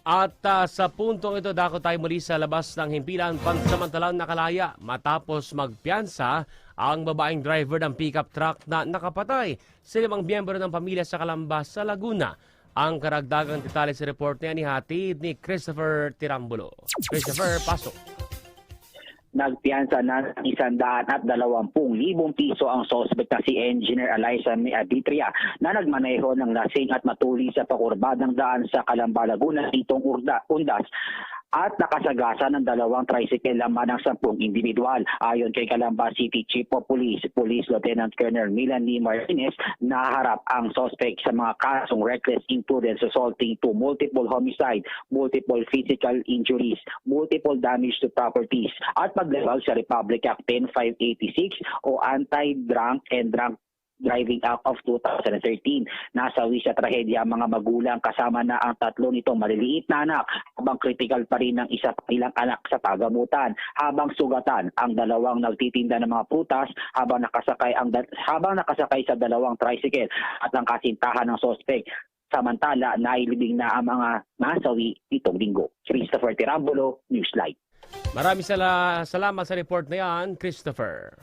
At ah, sa puntong ito, dako tayo muli sa labas ng himpilan pansamantalang nakalaya matapos magpiyansa ang babaeng driver ng pickup truck na nakapatay sa limang miyembro ng pamilya sa Calamba sa Laguna. Ang karagdagang detalye sa report niya ni hatid ni Christopher Tirambulo. Christopher, pasok. Nagpiyansa na ng isandaan at dalawampung libong piso ang sospek na si Engineer Eliza Aditria na nagmaneho ng lasing at matuli sa pakurbadang daan sa Calamba, Laguna itong urda, undas at nakasagasa ng dalawang tricycle laman ng sampung individual. Ayon kay Calamba City Chief of Police, Police Lieutenant Colonel Milan Lee Martinez, naharap ang suspect sa mga kasong reckless imprudence resulting to multiple homicide, multiple physical injuries, multiple damage to properties at paglabag sa Republic Act 10586 o Anti-Drunk and Drunk Driving Act of 2013. Nasawi sa trahedya ang mga magulang kasama na ang tatlo nitong maliliit na anak habang critical pa rin ang isa pa nilang anak sa pagamutan habang sugatan ang dalawang nagtitinda ng mga prutas habang nakasakay ang habang nakasakay sa dalawang tricycle at ang kasintahan ng sospek samantala nailibing na ang mga nasawi itong linggo. Christopher Tirambulo, Newslight. Maraming sala- salamat sa report na yan, Christopher.